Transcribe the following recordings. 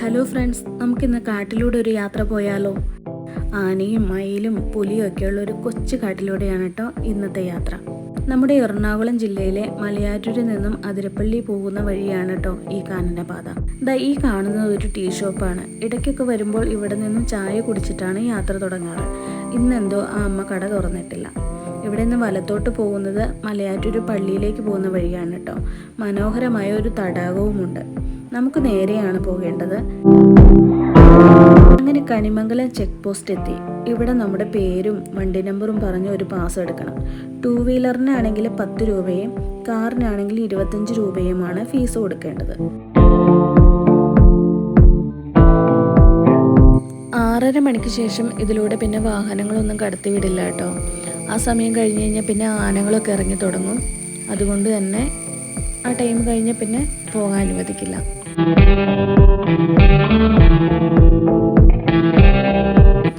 Hello friends നമുക്കിന്ന് കാട്ടിലൂടെ ഒരു യാത്ര പോയാലോ? ആനയും മയിലും പുലിയും ഉള്ള ഒരു കൊച്ചു കാട്ടിലൂടെയാണ് കേട്ടോ ഇന്നത്തെ യാത്ര. നമ്മുടെ എറണാകുളം ജില്ലയിലെ മലയാറ്റൂരിൽ നിന്നും അതിരപ്പള്ളി പോകുന്ന വഴിയാണ് കേട്ടോ ഈ കാനന്റെ പാത. ദാ ഈ കാണുന്നത് ഒരു ടീ ഷോപ്പാണ്. ഇടയ്ക്കൊക്കെ വരുമ്പോൾ ഇവിടെ നിന്നും ചായ കുടിച്ചിട്ടാണ് യാത്ര തുടങ്ങാറ്. ഇന്നെന്തോ ആ അമ്മ കട തുറന്നിട്ടില്ല. ഇവിടെ നിന്ന് വലത്തോട്ട് പോകുന്നത് മലയാറ്റൂർ പള്ളിയിലേക്ക് പോകുന്ന വഴിയാണ് കേട്ടോ മനോഹരമായ ഒരു തടാകവുമുണ്ട്. നമുക്ക് നേരെയാണ് പോകേണ്ടത്. അങ്ങനെ കണിമംഗലം ചെക്ക് പോസ്റ്റ് എത്തി. ഇവിടെ നമ്മുടെ പേരും വണ്ടി നമ്പറും പറഞ്ഞ് ഒരു പാസ് എടുക്കണം. ടൂ വീലറിനാണെങ്കിൽ പത്ത് രൂപയും കാറിനാണെങ്കിൽ ഇരുപത്തഞ്ച് രൂപയുമാണ് ഫീസ് കൊടുക്കേണ്ടത്. ആറര മണിക്ക് ശേഷം ഇതിലൂടെ പിന്നെ വാഹനങ്ങളൊന്നും കടത്തിവിടില്ല കേട്ടോ ആ സമയം കഴിഞ്ഞ് കഴിഞ്ഞാൽ പിന്നെ ആനകളൊക്കെ ഇറങ്ങി തുടങ്ങും. അതുകൊണ്ട് തന്നെ ആ ടൈം കഴിഞ്ഞ് പിന്നെ പോകാൻ അനുവദിക്കില്ല.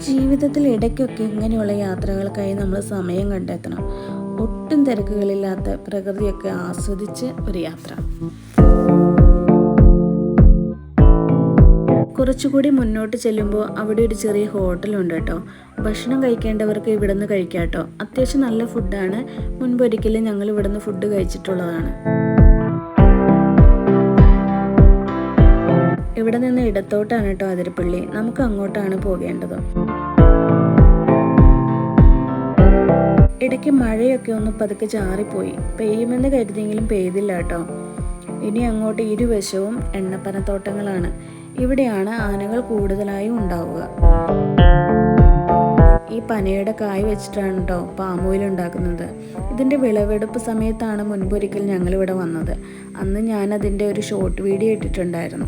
ജീവിതത്തിൽ ഇടയ്ക്കൊക്കെ ഇങ്ങനെയുള്ള യാത്രകൾക്കായി നമ്മൾ സമയം കണ്ടെത്തണം. ഒട്ടും തിരക്കുകളില്ലാത്ത പ്രകൃതിയൊക്കെ ആസ്വദിച്ച് ഒരു യാത്ര. കുറച്ചുകൂടി മുന്നോട്ട് ചെല്ലുമ്പോൾ അവിടെ ഒരു ചെറിയ ഹോട്ടലുണ്ട് കേട്ടോ. ഭക്ഷണം കഴിക്കേണ്ടവർക്ക് ഇവിടെ നിന്ന് കഴിക്കാം കേട്ടോ അത്യാവശ്യം നല്ല ഫുഡാണ്. മുൻപൊരിക്കലും ഞങ്ങൾ ഇവിടെ നിന്ന് ഫുഡ് കഴിച്ചിട്ടുള്ളതാണ്. ഇവിടെ നിന്ന് ഇടത്തോട്ടാണ് കേട്ടോ അതിരപ്പള്ളി. നമുക്ക് അങ്ങോട്ടാണ് പോകേണ്ടത്. ഇടയ്ക്ക് മഴയൊക്കെ ഒന്ന് പതുക്കെ ചാറിപ്പോയി. പെയ്യുമെന്ന് കരുതിയെങ്കിലും പെയ്തില്ല കേട്ടോ. ഇനി അങ്ങോട്ട് ഇരുവശവും എണ്ണപ്പനത്തോട്ടങ്ങളാണ്. ഇവിടെയാണ് ആനകൾ കൂടുതലായും ഉണ്ടാവുക. ഈ പനയുടെ കായ് വെച്ചിട്ടാണ് കേട്ടോ പാമോയിൽ ഉണ്ടാക്കുന്നത്. ഇതിന്റെ വിളവെടുപ്പ് സമയത്താണ് മുൻപൊരിക്കൽ ഞങ്ങളിവിടെ വന്നത്. അന്ന് ഞാൻ അതിന്റെ ഒരു ഷോർട്ട് വീഡിയോ ഇട്ടിട്ടുണ്ടായിരുന്നു.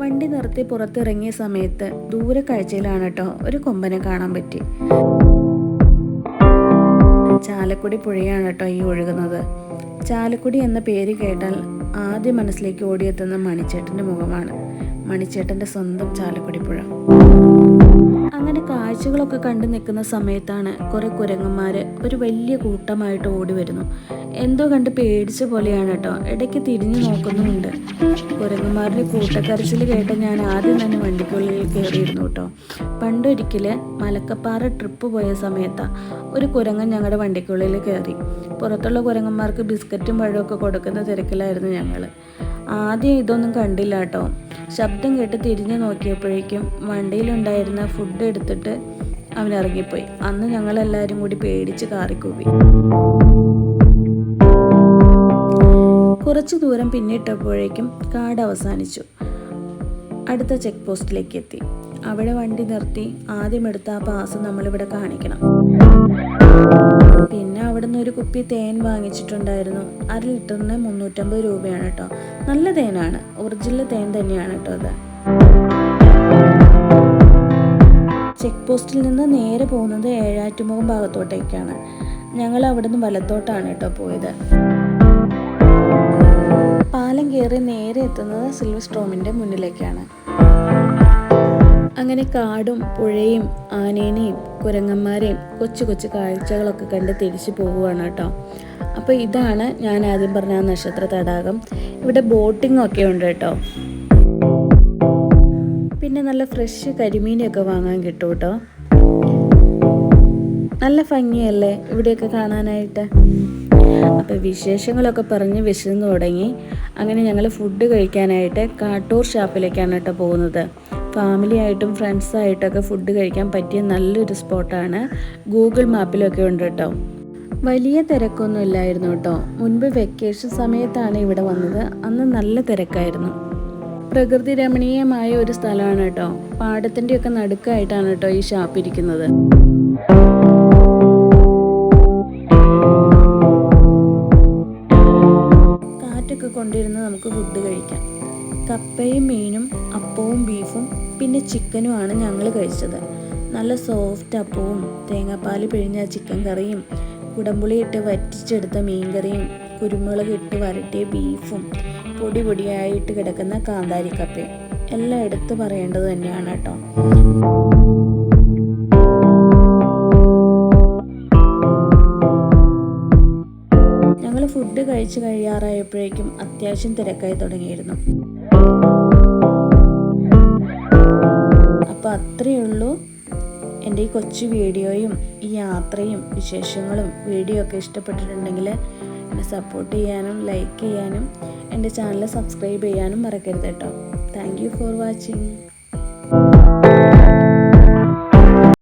വണ്ടി നിർത്തി പുറത്തിറങ്ങിയ സമയത്ത് ദൂരെ കാഴ്ചയിലാണ് കേട്ടോ ഒരു കൊമ്പനെ കാണാൻ പറ്റി. ചാലക്കുടി പുഴയാണ് കേട്ടോ ഈ ഒഴുകുന്നത്. ചാലക്കുടി എന്ന പേര് കേട്ടാൽ ആദ്യം മനസ്സിലേക്ക് ഓടിയെത്തുന്ന മണിച്ചേട്ടന്റെ മുഖമാണ്. മണിച്ചേട്ടന്റെ സ്വന്തം ചാലക്കുടിപ്പുഴ. അങ്ങനെ കാഴ്ചകളൊക്കെ കണ്ടു നിൽക്കുന്ന സമയത്താണ് കുറെ കുരങ്ങന്മാർ ഒരു വലിയ കൂട്ടമായിട്ട് ഓടി വരുന്നു. എന്തോ കണ്ട് പേടിച്ച പോലെയാണ് കേട്ടോ. ഇടയ്ക്ക് തിരിഞ്ഞു നോക്കുന്നുമുണ്ട്. കുരങ്ങന്മാരുടെ കൂട്ടക്കരച്ചിൽ കേട്ട് ഞാൻ ആദ്യം തന്നെ വണ്ടിക്കുള്ളിൽ കയറിയിരുന്നു കേട്ടോ. പണ്ടൊരിക്കൽ മലക്കപ്പാറ ട്രിപ്പ് പോയ സമയത്താണ് ഒരു കുരങ്ങൻ ഞങ്ങളുടെ വണ്ടിക്കുള്ളിൽ കയറി പുറത്തുള്ള കുരങ്ങന്മാർക്ക് ബിസ്ക്കറ്റും പഴമൊക്കെ കൊടുക്കുന്ന തിരക്കിലായിരുന്നു ഞങ്ങൾ ആദ്യം ഇതൊന്നും കണ്ടില്ല കേട്ടോ ശബ്ദം കേട്ട് തിരിഞ്ഞു നോക്കിയപ്പോഴേക്കും വണ്ടിയിലുണ്ടായിരുന്ന ഫുഡ് എടുത്തിട്ട് അവൻ ഇറങ്ങിപ്പോയി അന്ന് ഞങ്ങളെല്ലാവരും കൂടി പേടിച്ച് കാറിക്കൂവി. കുറച്ച് ദൂരം പിന്നിട്ടപ്പോഴേക്കും കാട് അവസാനിച്ചു. അടുത്ത ചെക്ക് പോസ്റ്റിലേക്ക് എത്തി. അവിടെ വണ്ടി നിർത്തി ആദ്യം എടുത്ത ആ പാസ് നമ്മളിവിടെ കാണിക്കണം. പിന്നെ അവിടെ നിന്ന് ഒരു കുപ്പി തേൻ വാങ്ങിച്ചിട്ടുണ്ടായിരുന്നു. അര ലിറ്ററിന് മുന്നൂറ്റമ്പത് രൂപയാണ് കേട്ടോ. നല്ല തേനാണ്. ഒറിജിനൽ തേൻ തന്നെയാണ് കേട്ടോ അത്. ചെക്ക് പോസ്റ്റിൽ നിന്ന് നേരെ പോകുന്നത് ഏഴാറ്റുമുഖം ഭാഗത്തോട്ടേക്കാണ്. ഞങ്ങൾ അവിടെ നിന്ന് വലത്തോട്ടാണ് കേട്ടോ പോയത്. പാലം കയറി നേരെ എത്തുന്നത് സിൽവർ സ്ട്രോമിന്റെ മുന്നിലേക്കാണ്. അങ്ങനെ കാടും പുഴയും ആനേനെയും കുരങ്ങന്മാരെയും കൊച്ചു കൊച്ചു കാഴ്ചകളൊക്കെ കണ്ട് തിരിച്ചു പോവുകയാണ് കേട്ടോ. അപ്പോൾ ഇതാണ് ഞാൻ ആദ്യം പറഞ്ഞ നക്ഷത്ര തടാകം. ഇവിടെ ബോട്ടിംഗ് ഒക്കെ ഉണ്ട് കേട്ടോ. പിന്നെ നല്ല ഫ്രഷ് കരിമീനൊക്കെ വാങ്ങാൻ കിട്ടും കേട്ടോ. നല്ല ഭംഗിയല്ലേ ഇവിടെയൊക്കെ കാണാനായിട്ട്? അപ്പോൾ വിശേഷങ്ങളൊക്കെ പറഞ്ഞ് വിശന്ന് തുടങ്ങി. അങ്ങനെ ഞങ്ങൾ ഫുഡ് കഴിക്കാനായിട്ട് കാട്ടൂർ ഷാപ്പിലേക്കാണ് കേട്ടോ പോകുന്നത്. ഫാമിലി ആയിട്ടും ഫ്രണ്ട്സായിട്ടൊക്കെ ഫുഡ് കഴിക്കാൻ പറ്റിയ നല്ലൊരു സ്പോട്ടാണ് ഗൂഗിൾ മാപ്പിലൊക്കെ ഉണ്ട് കേട്ടോ. വലിയ തിരക്കൊന്നും ഇല്ലായിരുന്നു കേട്ടോ. മുൻപ് വെക്കേഷൻ സമയത്താണ് ഇവിടെ വന്നത്. അന്ന് നല്ല തിരക്കായിരുന്നു. പ്രകൃതി രമണീയമായ ഒരു സ്ഥലമാണ് കേട്ടോ. പാടത്തിന്റെയൊക്കെ നടുക്കായിട്ടാണ് കേട്ടോ ഈ ഷാപ്പ് ഇരിക്കുന്നത്. കാറ്റൊക്കെ കൊണ്ടിരുന്ന് നമുക്ക് ഫുഡ് കഴിക്കാം. കപ്പയും മീനും അപ്പവും ബീഫും പിന്നെ ചിക്കനുമാണ് ഞങ്ങൾ കഴിച്ചത്. നല്ല സോഫ്റ്റ് അപ്പവും തേങ്ങാപ്പാൽ പിഴിഞ്ഞ ചിക്കൻ കറിയും കുടംപുളി ഇട്ട് വറ്റിച്ചെടുത്ത മീൻകറിയും കുരുമുളക് ഇട്ട് വരട്ടിയ ബീഫും പൊടി പൊടിയായിട്ട് കിടക്കുന്ന കാന്താരി കപ്പയും എല്ലാം എടുത്തു പറയേണ്ടത് തന്നെയാണ് കേട്ടോ. ഞങ്ങൾ ഫുഡ് കഴിച്ച് കഴിയാറായപ്പോഴേക്കും അത്യാവശ്യം തിരക്കായി തുടങ്ങിയിരുന്നു. അപ്പോൾ അത്രയേ ഉള്ളൂ എന്റെ ഈ കൊച്ചു വീഡിയോയും ഈ യാത്രയും വിശേഷങ്ങളും വീഡിയോ ഒക്കെ ഇഷ്ടപ്പെട്ടിട്ടുണ്ടെങ്കിൽ എന്നെ സപ്പോർട്ട് ചെയ്യാനും ലൈക്ക് ചെയ്യാനും എന്റെ ചാനൽ സബ്സ്ക്രൈബ് ചെയ്യാനും മറക്കരുത് കേട്ടോ. Thank you for watching